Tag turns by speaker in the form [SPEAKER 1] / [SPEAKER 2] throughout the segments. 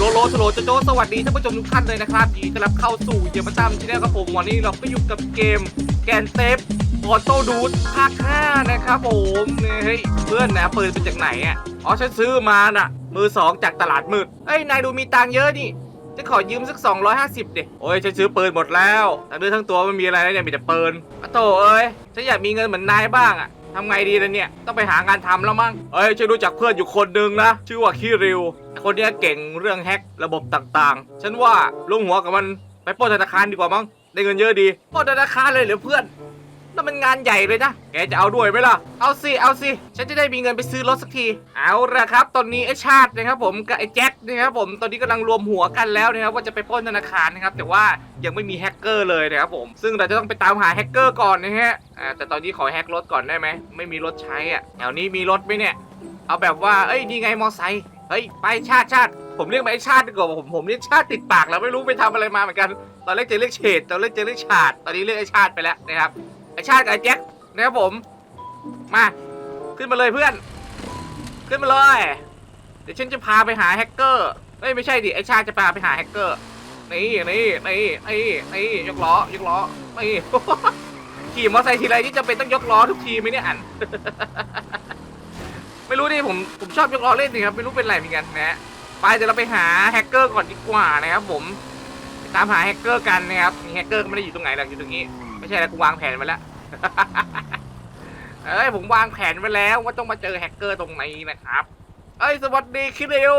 [SPEAKER 1] โลโลสโลโจโจสวัสดีท่านผู้ชมทุกท่านเลยนะครับยินดีต้อนรับเข้าสู่เยมาตามที่นี่ครับผมวันนี้เราก็อยู่กับเกมแกนเซฟออโต้ดูดภาค5นะครับผมเนี่ยเฮ้ยเพื่อนนะปืนเป็นจากไหนอะอ๋อฉันซื้อมาน่ะ มือสองจากตลาดมืดเอ้ยนายดูมีตังเยอะนี่จะขอยืมสัก 250เด็โอ้ยฉันซื้อปืนหมดแล้วทั้งเนื้อทั้งตัวไม่มีอะไรแล้วเนี่ยมีแต่ปืนอะโตเอ้ยฉันอยากมีเงินเหมือนนายบ้างอะ ทำไงดีล่ะเนี่ย ต้องไปหางานทำแล้วมั้งเอ้ยฉันรู้จักเพื่อนอยู่คนหนึ่งนะ ชื่อว่าคิริว คนเนี้ยเก่งเรื่องแฮกระบบต่างๆ ฉันว่าลงหัวกับมันไปปล้นธนาคารดีกว่ามั้ง ได้เงินเยอะดีปล้นธนาคารเลยเหรือเพื่อน นั่นมันงานใหญ่เลยนะ แกจะเอาด้วยไหมล่ะ เอาสิ เอาสิ ฉันจะได้มีเงินไปซื้อรถสักที เอาละครับ ตอนนี้ไอ้ชาตินะครับผมกับไอ้แจ็คนะครับผม ตอนนี้กำลังรวมหัวกันแล้วนะครับว่าจะไปปล้นธนาคารนะครับ แต่ว่ายังไม่มีแฮกเกอร์เลยนะครับผม ซึ่งเราจะต้องไปตามหาแฮกเกอร์ก่อนนะฮะ อ่า แต่ตอนนี้ขอแฮกรถก่อนได้ไหม ไม่มีรถใช้อะแถวนี้มีรถไหมเนี่ย เอาแบบว่า เอ้ย นี่ไงมอไซค์ เฮ้ย ไปชาติชาติ ผมเรียกไปไอ้ชาติดีกว่าผม ผมเรียกชาติติดปากแล้วไม่รู้ไปทำอะไรมาเหมือนกัน ตอนแรกจะเรียกเฉดตอนแรกจะเรียกชาติ ตอนนี้เรียกไอ้ชาติไปแล้วนะครับ ไอชาติกับไอแจ็คนะครับผม มาขึ้นมาเลยเพื่อน ขึ้นมาเลย เดี๋ยวฉันจะพาไปหาแฮกเกอร์เอ้ยไม่ใช่ดิไอชาติจะพาไปหาแฮกเกอร์นี่นี่นี่นี่นี่ยกล้อยกล้อนี่ขี่มอเตอร์ไซค์ทีไรนี่จะเป็นต้องยกล้อทุกทีไหมเนี่ยอันไม่รู้ดิผมผมชอบยกล้อเล่นสิครับไม่รู้เป็นไรเหมือนกันนะฮะไปเดี๋ยวเราไปหาแฮกเกอร์ก่อนดีกว่านะครับผมตามหาแฮกเกอร์กันนะครับมีแฮกเกอร์ก็ไม่ได้อยู่ตรงไหนหรอกอยู่ตรงนี้ ไม่ใช่แล้วกูวางแผนไว้แล้ว เอ้ยผมวางแผนไว้แล้ว ว่าต้องมาเจอแฮกเกอร์ตรงนี้นะครับ เอ้ยสวัสดีคิดเร็ว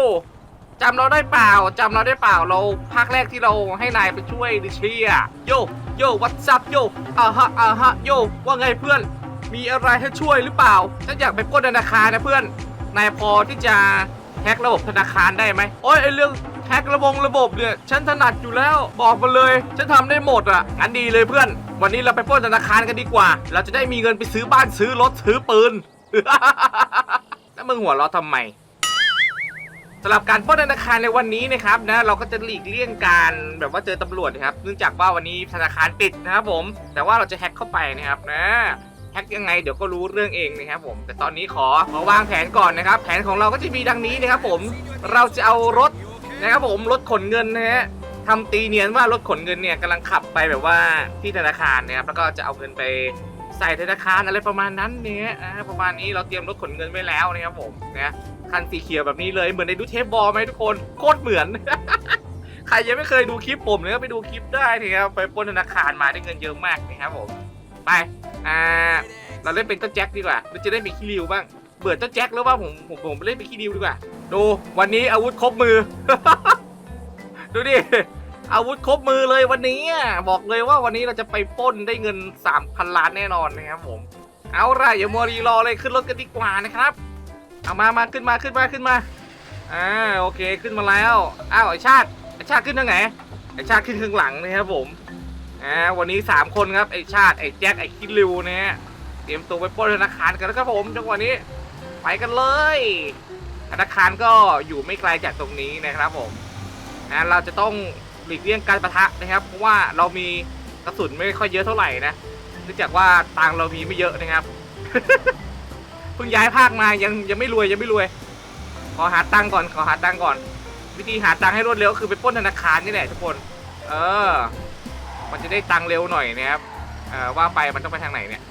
[SPEAKER 1] จำเราได้เปล่าจำเราได้เปล่าเราภาคแรกที่เราให้นายไปช่วยดิเชียโยโยวัตซับโยอ่าฮะอ่าฮะโยว่าไงเพื่อน มีอะไรให้ช่วยหรือเปล่าฉันอยากไปปล้นธนาคารนะเพื่อนนายพอที่จะแฮกระบบธนาคารได้ไหมโอ้ยไอเรื่อง แฮกระบบระบบเนี่ยฉันถนัดอยู่แล้วบอกมาเลย ฉันทำได้หมดอะงั้นดีเลยเพื่อน วันนี้เราไปปล้นธนาคารกันดีกว่า เราจะได้มีเงินไปซื้อบ้านซื้อรถซื้อปืน แล้วมึงหัวเราะทำไมสำหรับการปล้นธนาคารในวันนี้นะครับนะเราก็จะหลีกเลี่ยงการแบบว่าเจอตำรวจนะครับเนื่องจากว่าวันนี้ธนาคารปิดนะครับผม แต่ว่าเราจะแฮกเข้าไปนะครับนะแฮกยังไงเดี๋ยวก็รู้เรื่องเองนะครับผม แต่ตอนนี้ขอขอวางแผนก่อนนะครับ แผนของเราก็จะมีดังนี้นะครับผมเราจะเอารถ นะครับผมรถขนเงินนะฮะทำตีเนียนว่ารถขนเงินเนี่ยกำลังขับไปแบบว่าที่ธนาคารนะครับแล้วก็จะเอาเงินไปใส่ธนาคารอะไรประมาณนั้นเนี่ยอ่าประมาณนี้เราเตรียมรถขนเงินไว้แล้วนะครับผมนะคันสีเขียวแบบนี้เลยเหมือนในดูเทปบอลไหมทุกคนโคตรเหมือน ใครยังไม่เคยดูคลิปผมเนี่ยก็ไปดูคลิปได้นะครับไปปล้นธนาคารมาได้เงินเยอะมากนะครับผมไปอ่าเราเล่นเป็นเจ้าแจ็คดีกว่าเราจะได้เป็นขี้ริวบ้างเบื่อเจ้าแจ็คแล้วว่าผมผมผมเล่นเป็นขี้ริวดีกว่า ดูวันนี้อาวุธครบมือ ดูดิ อาวุธครบมือเลยวันนี้อะบอกเลยว่าวันนี้เราจะไปป้นได้เงิน 3,000 ล้านแน่นอนนะครับผม เอาละอย่ามัวรีรอเลยขึ้นรถกันดีกว่านะครับ เอามามาขึ้นมาขึ้นมาขึ้นมาอ่าโอเคขึ้นมาแล้วอ้าวไอชาติไอชาติขึ้นทางไหนไอชาติขึ้นข้างหลังนะครับผมอ่าวันนี้สามคนครับไอชาติไอแจ็คไอคิดริวนะฮะเตรียมตัวไปปล้นธนาคารกันแล้วครับผมจังหวะนี้ไปกันเลย ธนาคารก็อยู่ไม่ไกลจากตรงนี้นะครับผมอ่าเราจะต้องหลีกเลี่ยงการประทะนะครับ เพราะว่าเรามีกระสุนไม่ค่อยเยอะเท่าไหร่นะเนื่องจากว่าตังเรามีไม่เยอะนะครับเพิ่งย้ายภาคมายังยังไม่รวยยังไม่รวย ขอหาตังก่อนขอหาตังก่อน วิธีหาตังให้รวดเร็วคือไปป้นธนาคารนี่แหละทุกคน เออ มันจะได้ตังเร็วหน่อยนะครับออว่าไปมันต้องไปทางไหนเนี่ย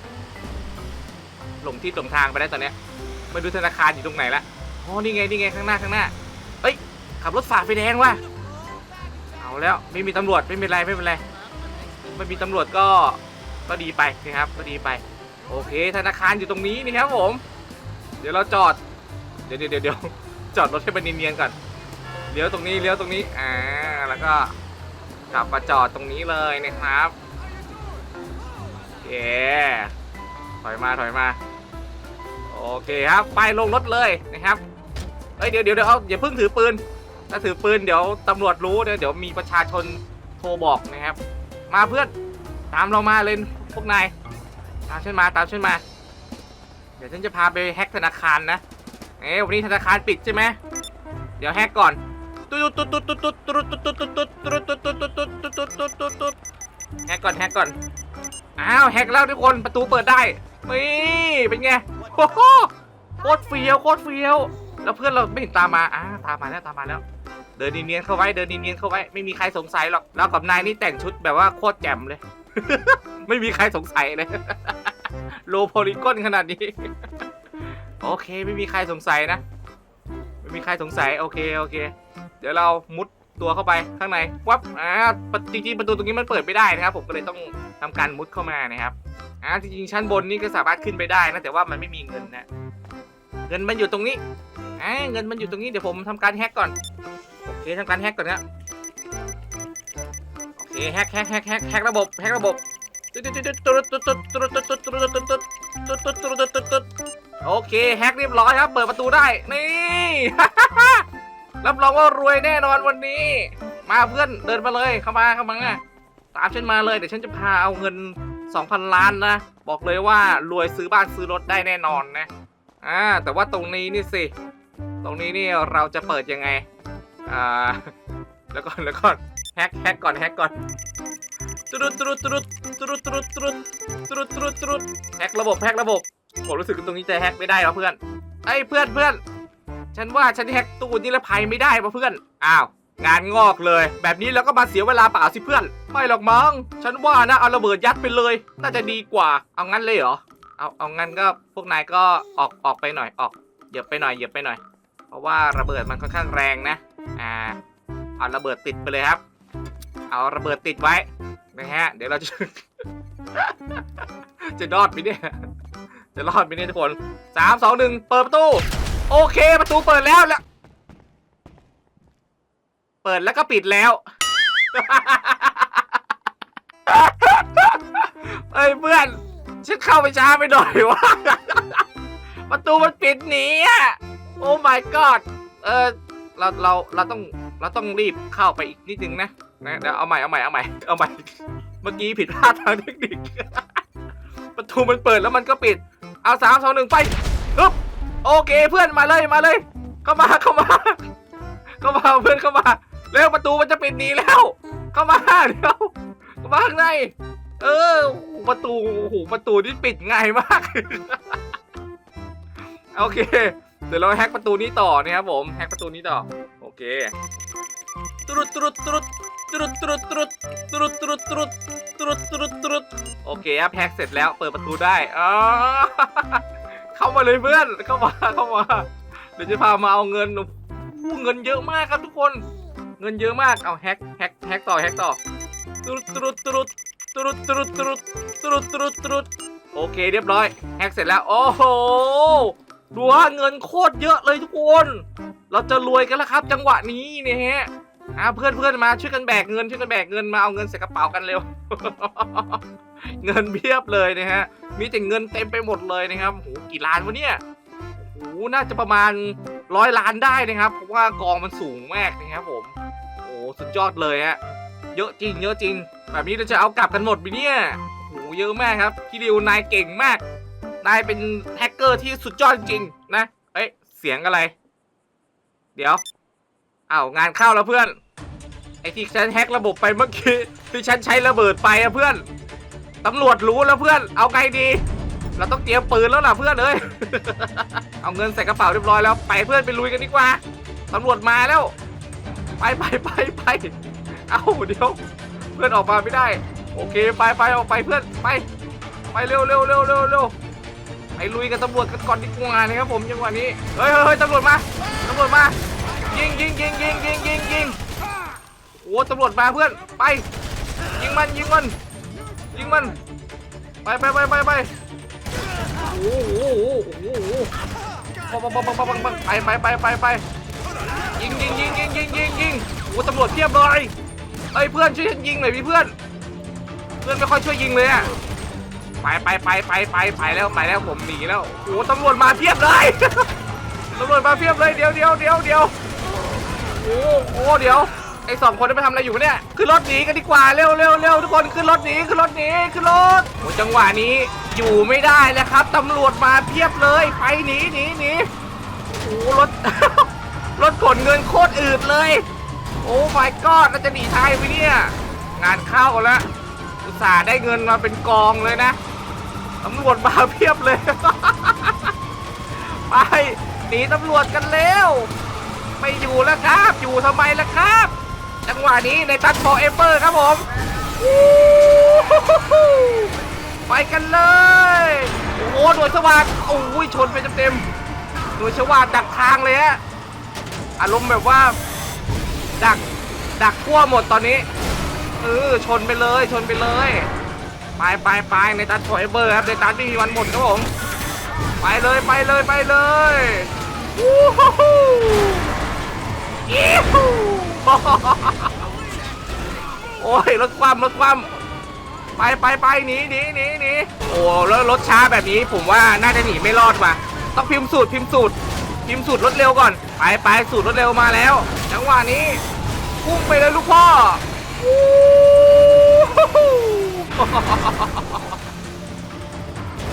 [SPEAKER 1] หลงที่หลงทางไปได้ตอนเนี้ยไม่รู้ธนาคารอยู่ตรงไหนละ อ๋อนี่ไงนี่ไงข้างหน้าข้างหน้า เอ้ยขับรถฝ่าไฟแดงว่ะเอาแล้วไม่มีตำรวจไม่เป็นไรไม่เป็นไรไม่มีตำรวจก็ก็ดีไปนะครับก็ดีไป โอเค ธนาคารอยู่ตรงนี้นี่ครับผม เดี๋ยวเราจอด เดี๋ยวเดี๋ยวเดี๋ยวจอดรถให้มันเนียนๆก่อนเลี้ยวตรงนี้เลี้ยวตรงนี้อ่าแล้วก็กลับมาจอดตรงนี้เลยนะครับโอเคถอยมาถอยมา โอเคครับ ไปลงรถเลยนะครับ เอ้ยเดี๋ยวเดี๋ยวเดี๋ยวเอาอย่าเพิ่งถือปืน ถ้าถือปืนเดี๋ยวตำรวจรู้เดี๋ยวเดี๋ยวมีประชาชนโทรบอกนะครับ มาเพื่อนตามเรามาเลยพวกนายตามฉันมาตามฉันมา เดี๋ยวฉันจะพาไปแฮกธนาคารนะเอ้วันนี้ธนาคารปิดใช่ไหมเดี๋ยวแฮกก่อนตุ๊ดตุ๊ดตุ๊ดตุ๊ดตุ๊ดตุ๊ดตุ๊ดตุ๊ดตุ๊ดตุ๊ดตุ๊ดตุ๊ดตุ๊ดตุ๊ดตุ๊ดตุ๊ดตุ๊ดตุ๊ดตุ๊ดแฮกก่อนแฮกก่อนอ้าวแฮกแล้วทุกคนประตูเปิดได้นี่เป็นไงโอ้โหโคตรเฟี้ยวโคตรเฟี้ยว แล้วเพื่อนเราไม่เห็นตามมาอ้าตามมาแล้วตามมาแล้ว เดินเนียนๆเข้าไว้เดินเนียนๆเข้าไว้ไม่มีใครสงสัยหรอกเรากับนายนี่แต่งชุดแบบว่าโคตรแจ่มเลย ไม่มีใครสงสัยเลย โลโพลิกอนขนาดนี้ โอเคไม่มีใครสงสัยนะ ไม่มีใครสงสัยโอเคโอเค เดี๋ยวเรามุดตัวเข้าไปข้างในวับอ่าจริงๆประตูตรงนี้มันเปิดไม่ได้นะครับ ผมก็เลยต้องทำการมุดเข้ามานะครับอ่าจริงๆชั้นบนนี่ก็สามารถขึ้นไปได้นะแต่ว่ามันไม่มีเงินนะเงินมันอยู่ตรงนี้ อเงินมันอยู่ตรงนี้เดี๋ยวผมทำการแฮกก่อน โอเคทำการแฮกก่อนนะโอเคแฮกแฮกแฮกแฮกแฮกระบบแฮกระบบโอเคแฮกเรียบร้อยครับเปิดประตูได้ นี่ รับรองว่ารวยแน่นอนวันนี้ มาเพื่อนเดินมาเลยเข้ามาเข้ามาตามฉันมาเลยเดี๋ยวฉันจะพาเอาเงิน 2,000 ล้านนะ บอกเลยว่ารวยซื้อบ้านซื้อรถได้แน่นอนนะอ่าแต่ว่าตรงนี้นี่สิ ตรงนี้นี่เราจะเปิดยังไง อ่า แล้วก่อนแล้วก่อนแฮกแฮกก่อนแฮกก่อนตรุดตรุดตรุดตรุดตรุดตรุดตรุดตรุดตรุดแฮกระบบแฮกระบบ ผมรู้สึกตรงนี้จะแฮกไม่ได้แล้วเพื่อนไอ้เพื่อนเพื่อน ฉันว่าฉันแฮกตู้นิรภัยไม่ได้ป่ะเพื่อน อ้าว งานงอกเลย แบบนี้เราก็มาเสียเวลาเปล่าสิเพื่อน ไม่หรอกมั้ง ฉันว่านะเอาระเบิดยัดไปเลย น่าจะดีกว่า เอางั้นเลยเหรอ เอาเอางั้นก็พวกนายก็ออกออกไปหน่อยออก เหยียบไปหน่อยเหยียบไปหน่อย เพราะว่าระเบิดมันค่อนข้างแรงนะ อ่า เอาระเบิดติดไปเลยครับ เอาระเบิดติดไว้นะฮะ เดี๋ยวเราจะ จะรอดไหมเนี่ย จะรอดไหมเนี่ยทุกคนสามสองหนึ่งเปิดประตู โอเคประตูเปิดแล้วแล้ว เปิดแล้วก็ปิดแล้วเอ้ยเพื่อนฉันเข้าไปช้าไปหน่อยวะ ประตูมันปิดหนีอะโอ้ my god เออเราเราเราต้องเราต้องรีบเข้าไปอีกนิดนึงนะนะเดี๋ยวเอาใหม่เอาใหม่เอาใหม่เอาใหม่เมื่อกี้ผิดพลาดทางเทคนิค ประตูมันเปิดแล้วมันก็ปิด เอาสามสองหนึ่งไปฮึบโอเคเพื่อนมาเลยมาเลย เข้ามาเข้ามาเข้ามาเพื่อนเข้ามาเร็วประตูมันจะปิดหนีแล้ว เข้ามาเร็วเข้ามาข้างในเออประตูโอ้โหประตูนี่ปิดง่ายมาก โอเค เดี๋ยวเราแฮกประตูนี้ต่อนะครับผม แฮกประตูนี้ต่อ โอเค ตรุดตรุดตรุดตรุดตรุดตรุดตรุดตรุดตรุดตรุดตรุดตรุดโอเคครับแฮกเสร็จแล้ว เปิดประตูได้อ๋อเข้ามาเลยเพื่อน เข้ามา เข้ามา เดี๋ยวจะพามาเอาเงินเงินเยอะมากครับทุกคน เงินเยอะมาก เอาแฮก แฮก แฮกต่อ แฮกต่อ ตรุดตรุดตรุดตรุดตรุดตรุดตรุดตรุดตรุดโอเคเรียบร้อย แฮกเสร็จแล้ว โอ้โห ดูว่าเงินโคตรเยอะเลยทุกคน เราจะรวยกันแล้วครับ จังหวะนี้เนี่ยฮะอ่าเพื่อนเพื่อนมาช่วยกันแบกเงินช่วยกันแบกเงินมาเอาเงินใส่กระเป๋ากันเร็ว เงินเพียบเลยนะฮะ มีแต่เงินเต็มไปหมดเลยนะครับโหกี่ล้านวะเนี่ยโหน่าจะประมาณร้อยล้านได้นะครับ เพราะว่ากองมันสูงมากนะครับผมโอ้สุดยอดเลยฮะ เยอะจริง เยอะจริง แบบนี้เราจะเอากลับกันหมดไหมเนี่ยโหเยอะมากครับคิริวนายเก่งมาก นายเป็นแฮกเกอร์ที่สุดยอดจริงๆนะ เอ้ย เสียงอะไร เดี๋ยวอ้าวงานเข้าแล้วเพื่อน ไอ้ที่ฉันแฮกระบบไปเมื่อกี้ที่ฉันใช้ระเบิดไปอะเพื่อน ตำรวจรู้แล้วเพื่อน เอาไงดี เราต้องเตรียมปืนแล้วล่ะเพื่อนเอ้ยเอาเงินใส่กระเป๋าเรียบร้อยแล้วไปเพื่อนไปลุยกันดีกว่า ตำรวจมาแล้ว ไปไปไปไป เอาเดี๋ยว เพื่อนออกมาไม่ได้ โอเคไปไปออกไปเพื่อนไป ไปเร็วเร็วเร็วเร็วเร็ว ไปลุยกับตำรวจกันก่อนดีกว่านะครับผมจังหวะนี้เฮ้ยเฮ้ยเฮ้ยตำรวจมาตำรวจมายิงยิงยิงยิงยิงยิงยิงโอ้ตำรวจมาเพื่อนไป ยิงมันยิงมันยิงมันไปไปไปไปไปโอ้โหโอ้โหโอ้โหปังปังปังปังปังปังไปไปไปไปไปยิงยิงยิงยิงยิงยิงยิงโอ้ตำรวจเพียบเลยเอ้เพื่อนช่วยยิงหน่อยพี่เพื่อน เพื่อนไม่ค่อยช่วยยิงเลยอะ ไปไปไปไปไปไปแล้วไปแล้วผมหนีแล้วโอ้ตำรวจมาเพียบเลยตำรวจมาเพียบเลยเดี๋ยวเดี๋ยวเดี๋ยวเดี๋ยวโอ้โหเดี๋ยวไอ้สองคนนี้ไปทำอะไรอยู่เนี่ยขึ้นรถหนีกันดีกว่าเร็วเร็วเร็วทุกคนขึ้นรถหนีขึ้นรถหนีขึ้นรถโอ้จังหวะนี้อยู่ไม่ได้แล้วครับตำรวจมาเพียบเลยไปหนีหนีหนีโอ้รถรถขนเงินโคตรอืดเลย โอ้ my god น่าจะหนีไทยไปเนี่ยงานเข้าแล้วอุตส่าห์ได้เงินมาเป็นกองเลยนะ ตำรวจมาเพียบเลย ไปหนีตำรวจกันเร็วไม่อยู่แล้วครับ อยู่ทำไมล่ะครับ จังหวะนี้ในตัดฟอร์เอเ r ครับผมไปกันเลย โอ้โหหน่วยสวัสดโอ้ยชนไปเต็มๆหน่วยสวัสดดักทางเลยฮะอารมณ์แบบว่า ดักดักขั้วหมดตอนนี้เออชนไปเลยชนไปเลย ไปไปไปในตัดฟอร์เอเ r ครับในตัดไม่มีวันหมดครับผม ไปเลยไปเลยไปเลยวู้ฮู้ฮู้อิ๊วโอ้ยรถความรถความไปไปไปหนีหนีหนีหนีโอ้แล้วรถช้าแบบนี้ผมว่าน่าจะหนีไม่รอดว่ะต้องพิมพ์สูตรพิมพ์สูตรพิมพ์สูตรรถเร็วก่อน ไปไปสูตรรถเร็วมาแล้วจังหวะนี้พุ่งไปเลยลูกพ่อ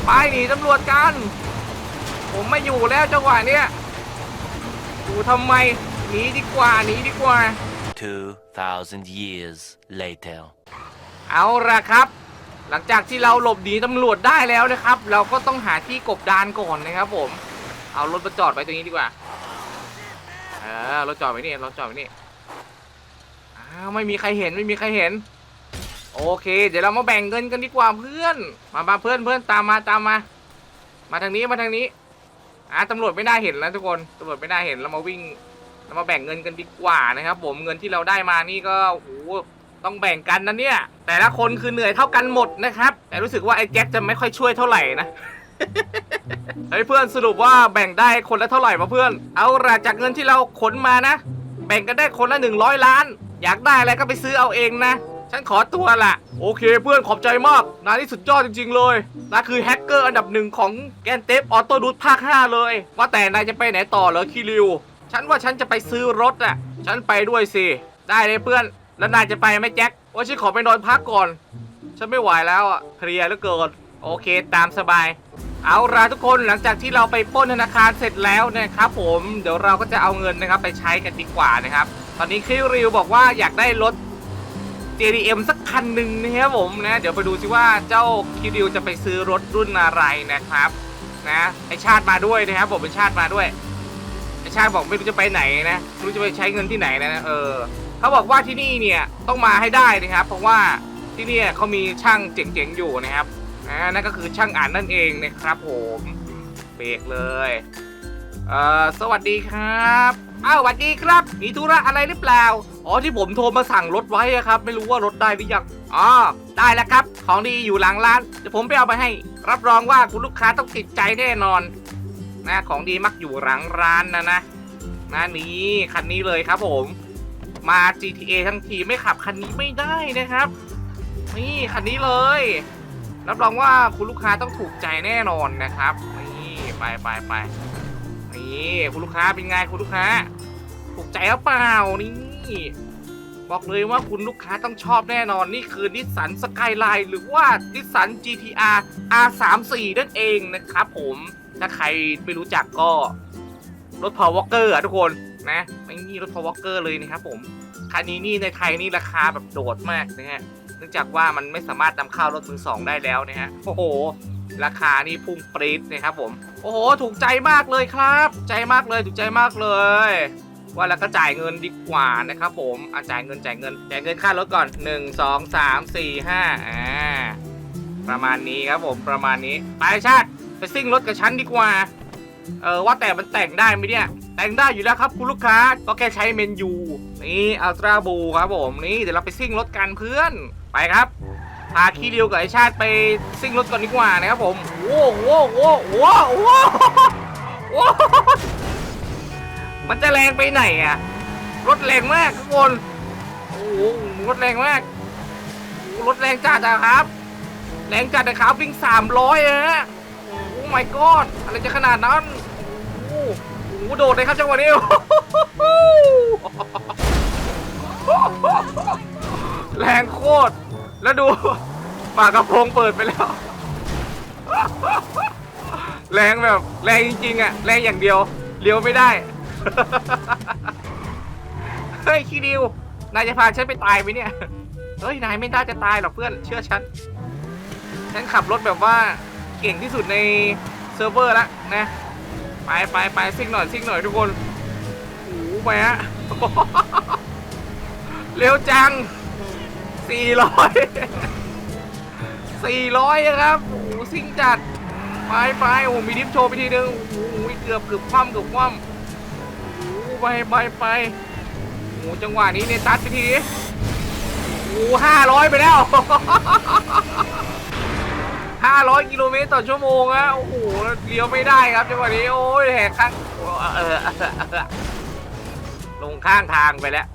[SPEAKER 1] ไปหนีตำรวจกัน ผมไม่อยู่แล้วจังหวะเนี้ยอยู่ทำไม หนีดีกว่า หนีดีกว่า
[SPEAKER 2] 2,000 years later.
[SPEAKER 1] เอาละครับ หลังจากที่เราหลบหนีตำรวจได้แล้วนะครับ เราก็ต้องหาที่กบดานก่อนนะครับผม เอารถมาจอดไว้ตรงนี้ดีกว่า เออรถจอดไว้นี่รถจอดไว้นี่อ้าวไม่มีใครเห็นไม่มีใครเห็น โอเค เดี๋ยวเรามาแบ่งเงินกันดีกว่าเพื่อน มามาเพื่อนเพื่อนตามมาตามมา มาทางนี้มาทางนี้อ่าตำรวจไม่น่าเห็นแล้วทุกคนตำรวจไม่น่าเห็นเรามาวิ่งเรามาแบ่งเงินกันดีกว่านะครับผมเงินที่เราได้มานี่ก็โอ้โหต้องแบ่งกันนะเนี่ย แต่ละคนคือเหนื่อยเท่ากันหมดนะครับ แต่รู้สึกว่าไอ้แจ็คจะไม่ค่อยช่วยเท่าไหร่นะเฮ้ยเพื่อนสรุปว่าแบ่งได้คนละเท่าไหร่มาเพื่อน เอาละจากเงินที่เราขนมานะ แบ่งกันได้คนละ100ล้าน อยากได้อะไรก็ไปซื้อเอาเองนะ ฉันขอตัวละโอเคเพื่อนขอบใจมาก นายนี่สุดยอดจริง ๆ เลยนายคือแฮกเกอร์อันดับหนึ่งของแกนเทปออโต้ดูดภาค 5 เลย ว่าแต่นายจะไปไหนต่อเหรอคิริว ฉันว่าฉันจะไปซื้อรถอะฉันไปด้วยสิ ได้เลยเพื่อน แล้วนายจะไปไหมแจ็คว่าฉันขอไปนอนพักก่อน ฉันไม่ไหวแล้วอะเพลียเหลือเกินโอเคตามสบายเอาละทุกคนหลังจากที่เราไปปล้นธนาคารเสร็จแล้วนะครับผมเดี๋ยวเราก็จะเอาเงินนะครับไปใช้กันดีกว่านะครับ ตอนนี้คิริวบอกว่าอยากได้รถ JDM สักคันหนึ่งนะครับผมนะเดี๋ยวไปดูสิว่าเจ้าคิริวจะไปซื้อรถรุ่นอะไรนะครับนะไอชาติมาด้วยนะครับผมเป็นชาติมาด้วยไอชาติบอกไม่รู้จะไปไหนนะไม่รู้จะไปใช้เงินที่ไหนนะเออเขาบอกว่าที่นี่เนี่ยต้องมาให้ได้นะครับ เพราะว่าที่นี่เขามีช่างเจ๋งๆอยู่นะครับอ่านั่นก็คือช่างอ่านนั่นเองนะครับผมเบรกเลยเออสวัสดีครับอ้าวสวัสดีครับมีธุระอะไรหรือเปล่า อ๋อที่ผมโทรมาสั่งรถไว้อะครับ ไม่รู้ว่ารถได้หรือยังอ๋อได้แล้วครับ ของดีอยู่หลังร้านเดี๋ยวผมไปเอาไปให้ รับรองว่าคุณลูกค้าต้องติดใจแน่นอนนะของดีมักอยู่หลังร้านนะนะนะนี้คันนี้เลยครับผมมา GTA ทั้งทีไม่ขับคันนี้ไม่ได้นะครับ นี่คันนี้เลย รับรองว่าคุณลูกค้าต้องถูกใจแน่นอนนะครับนี่ไปไปไปนี่คุณลูกค้าเป็นไงคุณลูกค้า ถูกใจหรือเปล่านี่ บอกเลยว่าคุณลูกค้าต้องชอบแน่นอน นี่คือนิสสันสกายไลน์หรือว่านิสสัน GTR R34 นั่นเองนะครับผมถ้าใครไม่รู้จักก็รถ Power Walker อะทุกคนนะไม่มีรถ Power Walker เลยนะครับผมคันนี้นี่ในไทยนี่ราคาแบบโดดมากนะฮะเนื่องจากว่ามันไม่สามารถนำเข้ารถมือสองได้แล้วนะฮะโอ้โห ราคานี่พุ่งปรี๊ดนะครับผม โอ้โห ถูกใจมากเลยครับ ใจมากเลยถูกใจมากเลย ว่าแล้วก็จ่ายเงินดีกว่านะครับผมอะจ่ายเงินจ่ายเงินจ่ายเงินค่ารถก่อน 1 2 3 4 5อ่าประมาณนี้ครับผมประมาณนี้ไปชาติไปซิ่งรถกับฉันดีกว่าเออว่าแต่มันแต่งได้ไหมเนี่ย แต่งได้อยู่แล้วครับคุณลูกค้าก็แค่ใช้เมนูนี่อัลตราบูครับผมนี่เดี๋ยวเราไปซิ่งรถกันเพื่อนไปครับพาคีริวกับไอชาติไปซิ่งรถก่อนดีกว่านะครับผมโว้โว้โว้โว้โว้โว้ มันจะแรงไปไหนอะ รถแรงมากทุกคน โอ้โหรถแรงมาก รถแรงจัดอะครับ แรงจัดนะครับวิ่งสามร้อยฮะ โอ้ my god อะไรจะขนาดนั้น โอ้โหโดดเลยครับจังหวะนี้แรงโคตร แล้วดูฝากระโปรงเปิดไปแล้ว แรงแบบ แรงจริงๆอะแรงอย่างเดียวเลี้ยวไม่ได้ เฮ้ยคิดิว นายจะพาฉันไปตายไหมเนี่ย เฮ้ย นายไม่น่าจะตายหรอกเพื่อน เชื่อฉัน ฉันขับรถแบบว่าเก่งที่สุดในเซิร์ฟเวอร์ล้วนะ ไปไปไปซิ่งหน่อยซิ่งหน่อยทุกคนโอ้โหไปฮะเร็วจังสี่ร้อยสี่ร้อยครับโอ้โหซิ่งจัด ไปไปโอ้โหมีดิฟโชว์ไปทีนึงโอ้โหเกือบเกือบคว่ำเกือบคว่ำ ไปไปไปโอ้โหจังหวะนี้เนี่ยตัดไปทีโอ้ห้าร้อยไปแล้วห้าร้อยกิโลเมตรต่อชั่วโมงอะโอ้โหเลี้ยวไม่ได้ครับจังหวะนี้โอ้ยแหกข้างลงข้างทางไปแล้ว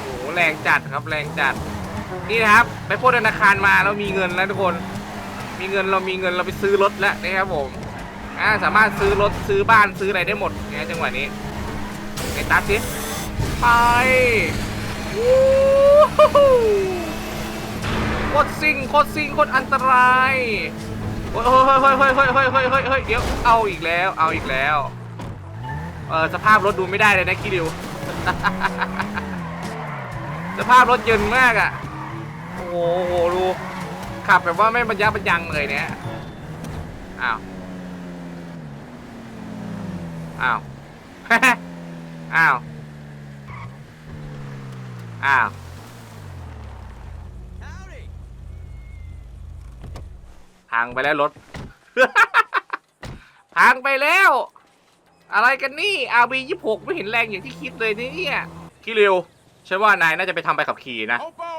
[SPEAKER 1] โอ้โหแรงจัดครับแรงจัด นี่นะครับ ไปพวกธนาคารมาแล้วมีเงินแล้วทุกคน มีเงินเรามีเงินเราไปซื้อรถแล้วนะครับผมสามารถซื้อรถซื้อบ้านซื้ออะไรได้หมดนะจังหวะนี้ ไปตัดสิไปโคตรซิ่งโคตรซิ่งโคตรอันตรายโอ้ยเฮ้ยเฮ้ยเฮ้ยเฮ้ยเฮ้ยเฮ้ยเฮ้ยเฮ้ยเดี๋ยวเอาอีกแล้วเอาอีกแล้วเออสภาพรถดูไม่ได้เลยนะคิดิวสภาพรถเย็นมากอะโอ้โหดูขับแบบว่าไม่บรรยะบรรยังเลยเนี่ยอ้าวอ้าว อ้าว อ้าว พังไปแล้วรถ พังไปแล้ว อะไรกันนี่ RB ยี่หกไม่เห็นแรงอย่างที่คิดเลยนี่เนี่ยคิดเร็วฉันว่านายน่าจะไปทำไปขับขี่นะ
[SPEAKER 3] Opo,